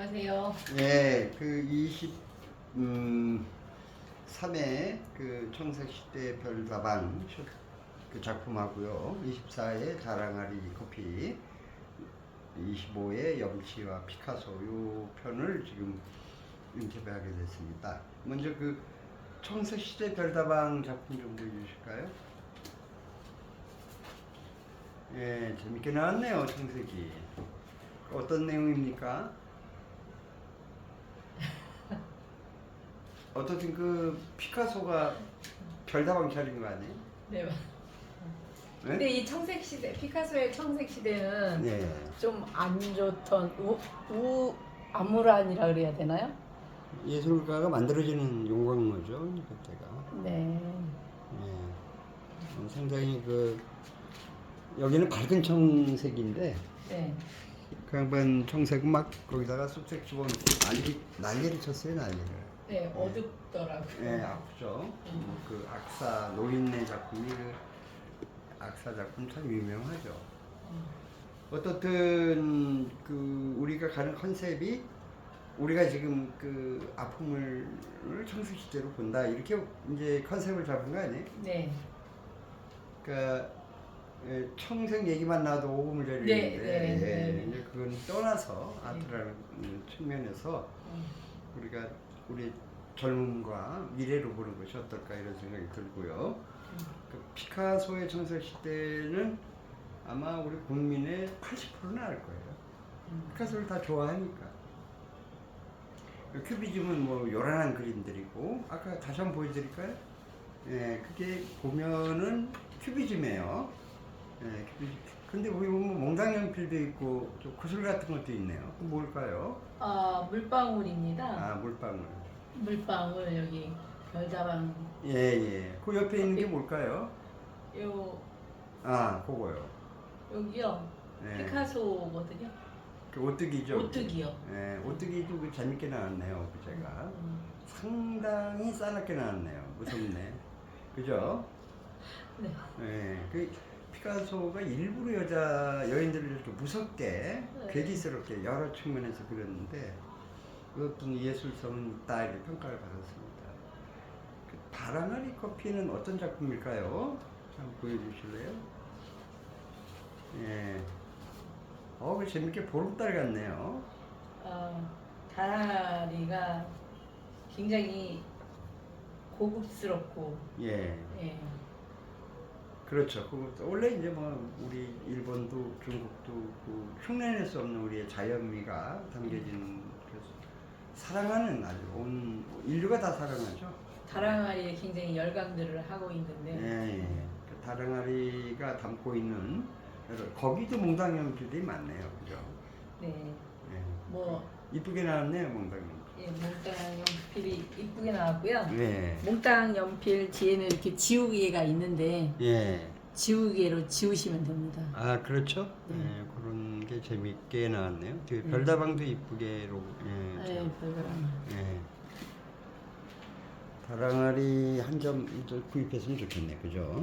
안녕하세요. 예, 그 20, 음, 3회 그 청색시대 별다방 쇼- 그 작품하고요. 24회 자랑아리 커피, 25회 염치와 피카소 요 편을 지금 인터뷰하게 됐습니다. 먼저 그 청색시대 별다방 작품 좀 보여주실까요? 예, 재밌게 나왔네요, 청색이. 어떤 내용입니까? 어떻든 그 피카소가 별다방 차린 거 아니에요? 네. 네? 근데 이 청색 시대, 피카소의 청색 시대는 네. 좀안 좋던 우, 우 암울한이라 그래야 되나요? 예술가가 만들어지는 용광로죠, 그때가. 네. 네. 어, 상당히 그 여기는 밝은 청색인데 네. 그 양반 청색은 막 거기다가 쑥색 집어넣고 난리 난리를 쳤어요, 난리를. 네, 어둡더라고요. 예, 아프죠. 음. 그 악사 노인네 작품이 그 악사 작품 참 유명하죠. 음. 어떻든 그 우리가 가는 컨셉이 우리가 지금 그 아픔을 청색 시대로 본다 이렇게 이제 컨셉을 잡은 거 아니에요? 네. 그러니까 예, 청색 얘기만 나도 오금을 네, 내리는데 네, 네. 예, 이제 그건 떠나서 아트라는 측면에서 음. 우리가 우리 젊음과 미래로 보는 것이 어떨까 이런 생각이 들고요. 그 피카소의 청색 시대는 아마 우리 국민의 80%는 알 거예요. 음. 피카소를 다 좋아하니까. 그 큐비즘은 뭐 요란한 그림들이고 아까 다시 한번 보여드릴까요? 예, 그게 보면은 큐비즘이에요. 예, 큐비즘. 근데 거기 보면 몽당 연필도 있고 좀 구슬 같은 것도 있네요. 그 뭘까요? 아, 물방울입니다. 아 물방울. 물방울 여기 별다방 예, 예. 그 옆에 있는 게 뭘까요? 요 아, 그거요. 여기요. 예. 피카소거든요. 그 오뚜기죠. 오뚜기요. 예, 오뚜기도 그 재밌게 나왔네요, 그 제가. 음. 상당히 싸납게 나왔네요. 무섭네. 그죠? 네. 예, 그 피카소가 일부러 여자 여인들을 이렇게 무섭게 네. 괴기스럽게 여러 측면에서 그렸는데 그것도 예술성은 있다 이렇게 평가를 받았습니다. 그 바라나리 커피는 어떤 작품일까요? 한번 보여주실래요? 예. 어, 그 재밌게 보름달 같네요. 어, 다라리가 굉장히 고급스럽고 예. 예. 그렇죠. 그 원래 이제 뭐 우리 일본도 중국도 그 흉내낼 수 없는 우리의 자연미가 담겨진 그래서 사랑하는 아주 온 인류가 다 사랑하죠. 다랑아리에 굉장히 열광들을 하고 있는데 예, 예. 그 다랑아리가 담고 있는 여러- 거기도 몽당연필이 많네요, 그죠? 네. 예. 뭐 이쁘게 나왔네요, 몽당연필. 예, 몽땅 연필이 이쁘게 나왔고요. 네. 몽땅 연필 뒤에는 이렇게 지우개가 있는데 예. 지우개로 지우시면 됩니다. 아 그렇죠. 네. 예, 그런 게 재밌게 나왔네요. 뒤에 음. 별다방도 이쁘게로. 예. 네, 참. 별거랑. 예. 다랑아리 한 점 구입했으면 좋겠네, 그죠?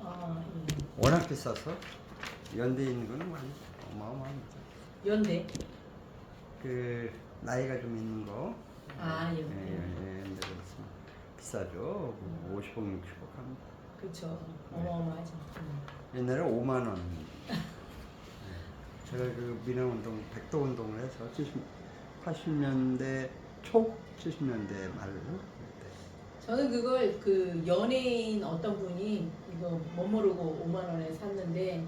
아, 예. 워낙 비싸서 연대에 있는 거는 많이 어마어마합니다. 연대. 그 나이가 좀 있는 거. 아, 예, 연대. 예, 연대 있으면 비싸죠. 50억, 60억 합니다. 그렇죠. 네. 어마어마하죠. 음. 옛날에 5만 원. 예. 제가 그 민영운동, 백도 운동을 해서 70, 80년대 초, 70년대 말 그때. 저는 그걸 그 연예인 어떤 분이 이거 못 모르고 5만 원에 샀는데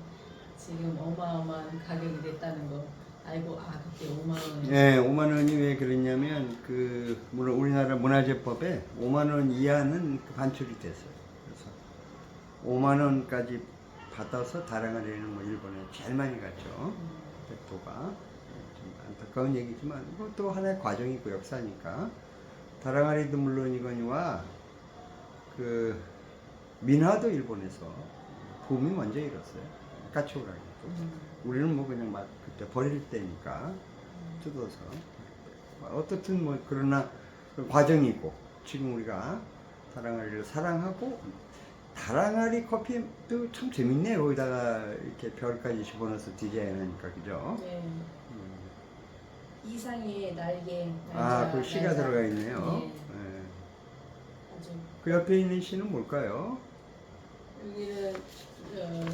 지금 어마어마한 가격이 됐다는 거 알고 아 그때 5만 원에 예, 5만 원이 왜 그랬냐면 그 물론 우리나라 문화재법에 5만 원 이하는 그 반출이 됐어요. 그래서 5만 원까지 받아서 다랑아리는 뭐 일본에 제일 많이 갔죠. 음, 백도가 예, 좀 안타까운 얘기지만 이것도 하나의 과정이고 역사니까 다랑아리도 물론이거니와 그 민화도 일본에서 붐이 먼저 일었어요. 까치오라기도. 음, 우리는 뭐 그냥 막 그때 버릴 때니까 음. 뜯어서 어떻든 뭐 그러나 그 과정이고 지금 우리가 다랑아리를 사랑하고 다랑아리 커피도 참 재밌네요 거기다가 이렇게 별까지 집어넣어서 디자인하니까 그죠 네. 음. 이상의 날개. 아, 그 시가 날짜. 들어가 있네요. 네. 예. 아주 그 옆에 있는 시는 뭘까요? 여기는 어,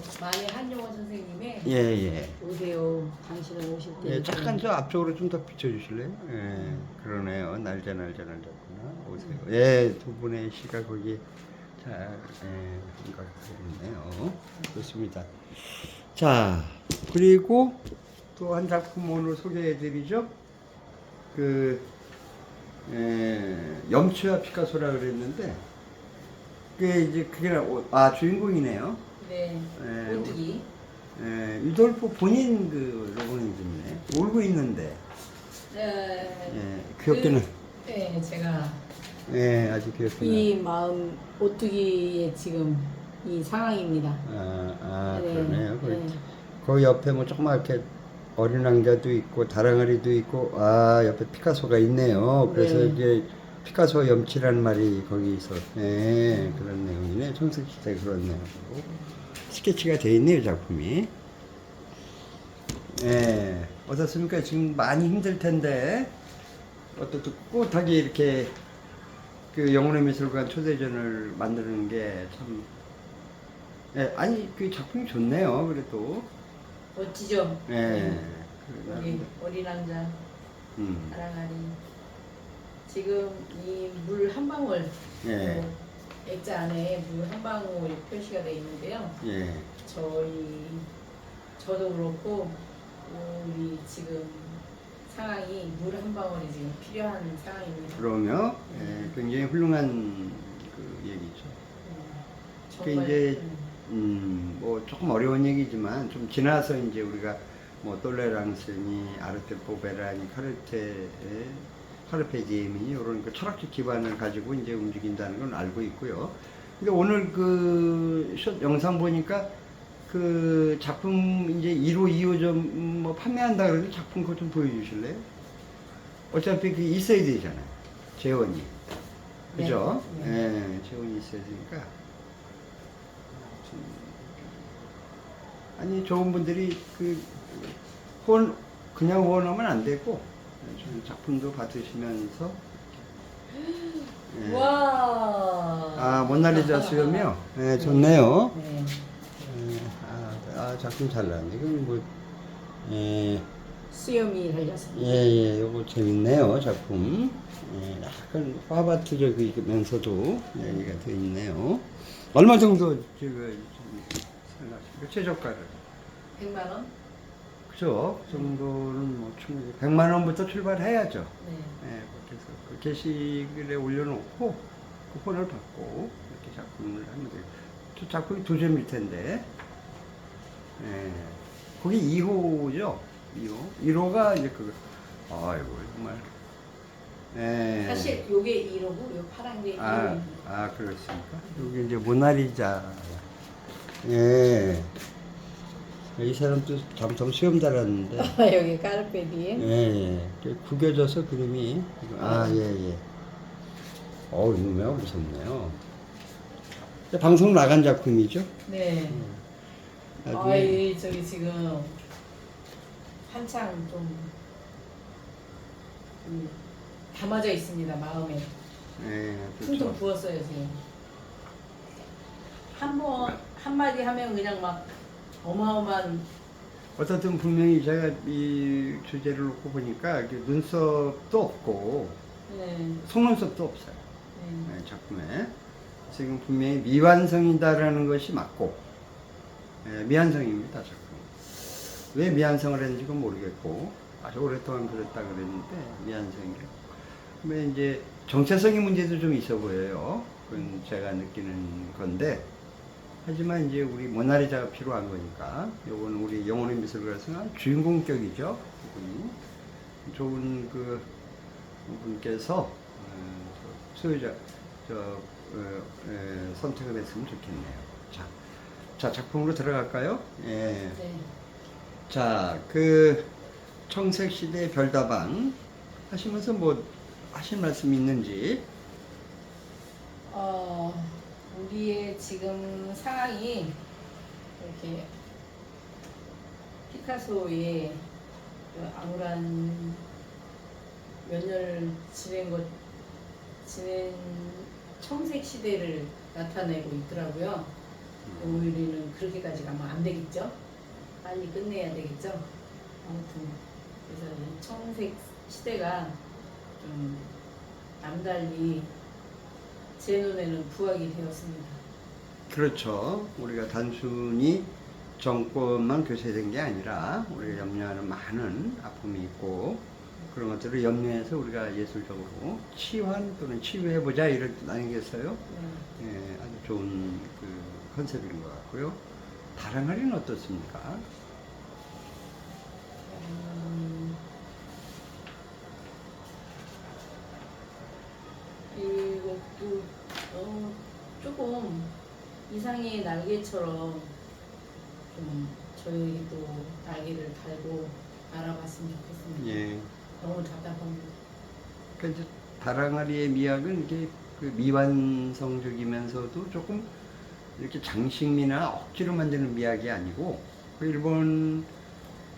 한용원 선생님의 예, 예. 오세요. 당신은 오실 때. 예, 잠깐 저 앞쪽으로 좀 더 비춰주실래요? 예, 그러네요. 날짜 날짜 날짜구나. 오세요. 예, 두 분의 시가 거기 잘 예, 생각했네요. 좋습니다. 자, 그리고 또 한 작품 오늘 소개해드리죠. 그 예, 염치와 피카소라 그랬는데 그게 이제 그게 오- 아 주인공이네요. 네. 예, 오뚜기. 예, 유돌프 본인 그 로고니즘이네. 울고 있는데. 네. 예, 귀엽게는. 네, 제가 예, 아주 귀엽구나. 이 마음 오뚜기의 지금 이 상황입니다. 아, 아 네, 그러네요. 그, 네. 그 옆에 뭐 조그맣게 어린 왕자도 있고 다랑아리도 있고 아 옆에 피카소가 있네요. 그래서 네. 이게 피카소 염치라는 말이 거기 있어. 예, 그런 내용이네. 청색 시대 그런 내용. 스케치가 돼 있네요 작품이. 예, 어떻습니까? 지금 많이 힘들 텐데 어떻게 꿋하게 이렇게 그 영혼의 미술관 초대전을 만드는 게 참. 예, 아니 그 작품이 좋네요. 그래도. 멋지죠? 예. 네. 그러나- 우리 어린 왕자 음. 사랑아리 지금 이 물 한 방울 예. 뭐 액자 안에 물 한 방울 표시가 되어 있는데요. 예. 저희 저도 그렇고 우리 지금 상황이 물 한 방울이 지금 필요한 상황입니다. 그러며 예, 네. 굉장히 훌륭한 그 얘기죠. 음, 그게 이제 네. 음뭐 조금 어려운 얘기지만 좀 지나서 이제 우리가 뭐 똘레랑스니 아르테 포베라니 카르테의 예, 8페이지에 이런 그 철학적 기반을 가지고 이제 움직인다는 건 알고 있고요. 근데 오늘 그 영상 보니까 그 작품 이제 1호, 2호 좀 뭐 판매한다 그래도 작품 그거 좀 보여주실래요? 어차피 그 있어야 되잖아요. 재원이. 네. 그죠? 네. 네. 예, 재원이 있어야 되니까. 아니, 좋은 분들이 그, 혼, 그냥 원하면 안 되고, 좀 작품도 받으시면서 예. 와. 아 모나리자 수염이요? 네 좋네요. 네. 예, 아, 아 작품 잘 나왔네. 이건 뭐 예, 수염이 달렸습니다. 예, 예, 요거 재밌네요 작품. 예, 약간 화바트적이면서도 얘기가 돼 있네요. 얼마 정도 지금 생각하십니까? 최저가를? 100만 원? 그죠? 그 정도는 뭐 충분히 100만 원부터 출발해야죠. 네. 예, 그래서 그 게시글에 올려놓고 쿠폰을 받고 이렇게 작품을 하면 돼요. 저 작품이 두 점일 텐데, 예, 거기 2호죠? 2호. 1호가 이제 그거, 아이고, 정말. 예. 사실 요게 1호고 요 파란 게 1호. 아, 아, 그렇습니까? 여기 이제 모나리자. 예. 이 사람도 잠깐 수염 달았는데. 여기 까르페디에. 예, 예. 그 구겨져서 그림이. 아, 예, 예. 어우, 이놈이야 무섭네요. 방송 나간 작품이죠? 네. 아주. 아이 저기 지금 한창 좀 음, 담아져 있습니다 마음에 예, 퉁퉁 좋죠. 부었어요 지금 한 번 한마디 하면 그냥 막 어마어마한 어쨌든 분명히 제가 이 주제를 놓고 보니까 눈썹도 없고 네, 속눈썹도 없어요. 네. 네, 작품에 지금 분명히 미완성이다라는 것이 맞고 예, 미완성입니다 작품. 왜 미완성을 했는지 는 모르겠고 아주 오랫동안 그랬다 그랬는데 미완성이. 근데 이제 정체성의 문제도 좀 있어 보여요. 그건 제가 느끼는 건데 하지만 이제 우리 모나리자가 필요한 거니까 요건 우리 영혼의 미술관에서 주인공격이죠. 그분이 좋은 그 분께서 어, 저 소유자 저 어, 에, 선택을 했으면 좋겠네요. 자, 자 작품으로 들어갈까요? 예. 네. 자, 그 청색 시대 별다방 하시면서 뭐 하실 말씀 있는지? 어, 우리의 지금 상황이 이렇게 피카소의 그 암울한 몇년 지낸 것 지낸 청색 시대를 나타내고 있더라고요. 오일이는 그렇게까지 가면 안 되겠죠? 빨리 끝내야 되겠죠? 아무튼 그래서 이 청색 시대가 좀 남달리 제 눈에는 부각이 되었습니다. 그렇죠. 우리가 단순히 정권만 교체된 게 아니라 우리가 염려하는 많은 아픔이 있고 그런 것들을 염려해서 우리가 예술적으로 치환 또는 치유해보자 이런 뜻 아니겠어요? 네. 예, 아주 좋은 그 컨셉인 것 같고요. 다랑아리는 어떻습니까? 음, 이것도 어, 조금 이상의 날개처럼 좀 저희도 날개를 달고 알아봤으면 좋겠습니다. 예. 너무 답답합니다. 그러니까 이제 다랑아리의 미학은 이게 그 미완성적이면서도 조금 이렇게 장식미나 억지로 만드는 미학이 아니고 그 일본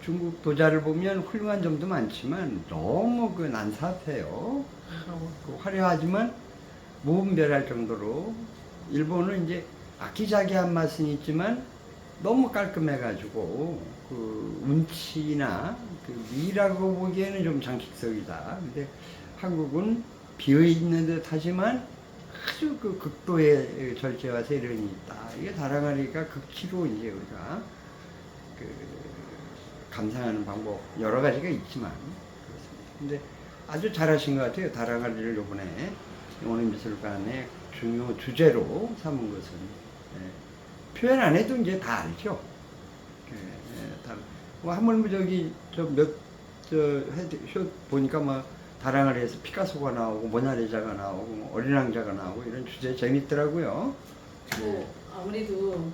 중국 도자를 보면 훌륭한 점도 많지만 너무 그 난사해요. 그 화려하지만 무분별할 정도로 일본은 이제 아기자기한 맛은 있지만 너무 깔끔해가지고 그 운치나 그 미라고 보기에는 좀 장식적이다. 근데 한국은 비어 있는 듯 하지만 아주 그 극도의 절제와 세련이 있다. 이게 다랑아리가 극치로 이제 우리가 그 감상하는 방법 여러 가지가 있지만 그렇습니다. 근데 아주 잘하신 것 같아요. 다랑아리를 이번에 오는미술관의 중요 주제로 삼은 것은 예, 표현 안 해도 이제 다 알죠. 예, 예, 다. 뭐 한번 저기 저몇저쇼 보니까 뭐 다랑아리에서 피카소가 나오고 모나리자가 나오고 뭐 어린 왕자가 나오고 이런 주제 재밌더라고요. 뭐 아무래도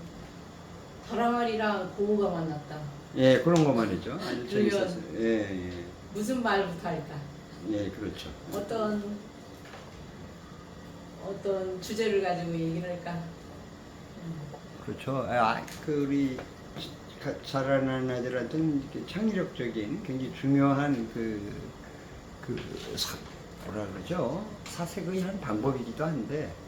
다랑아리랑 고우가 만났다. 예, 그런 거 말이죠. 아주 재밌었어요. 예, 예, 무슨 말부터 할까? 예, 그렇죠. 어떤 어떤 주제를 가지고 얘기를 할까? 음, 그렇죠. 아, 그 우리 가- 자라는 아이들한테는 이렇게 창의력적인 굉장히 중요한 그, 그 사, 뭐라 그러죠? 사색의 한 방법이기도 한데,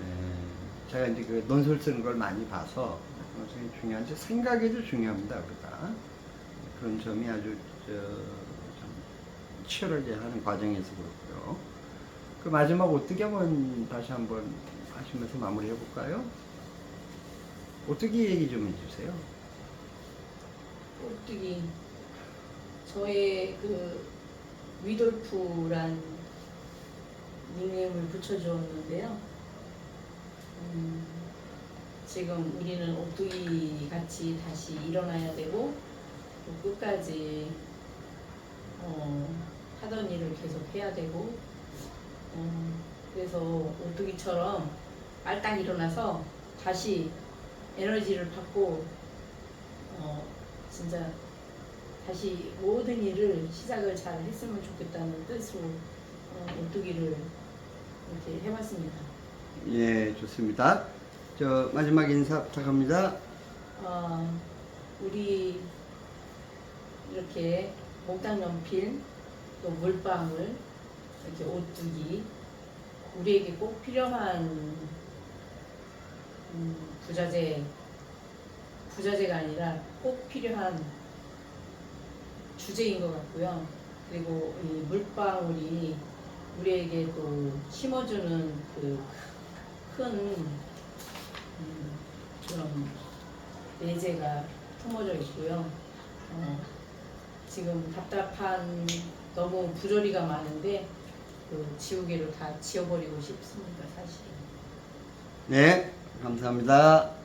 에, 제가 이제 그 논술 쓰는 걸 많이 봐서 굉장히 중요한데 생각에도 중요합니다, 우리가. 그런 점이 아주 저, 참 치열하게 하는 과정에서 그렇고요. 그 마지막 어떻게 한번 다시 한번 하시면서 마무리해 볼까요? 오뚜기 얘기 좀 해주세요. 꼴뚜기 저의 그 위돌프란 닉네임을 붙여주었는데요. 음, 지금 우리는 오뚜기 같이 다시 일어나야 되고 또 끝까지 어, 하던 일을 계속 해야 되고 어, 그래서 오뚜기처럼 빨딱 일어나서 다시 에너지를 받고 어, 진짜 다시 모든 일을 시작을 잘 했으면 좋겠다는 뜻으로 어, 오뚜기를 이렇게 해봤습니다. 예, 좋습니다. 저 마지막 인사 부탁합니다. 어, 우리 이렇게 목당 연필 또 물방울 이렇게 오뚜기 우리에게 꼭 필요한 음, 부자재 부자재가 아니라 꼭 필요한 주제인 것 같고요. 그리고 이 물방울이 우리에게 또 심어주는 그큰 음, 그런 내재가 품어져 있고요. 어, 지금 답답한 너무 부조리가 많은데 그 지우개로 다 지워버리고 싶습니다, 사실. 네, 감사합니다.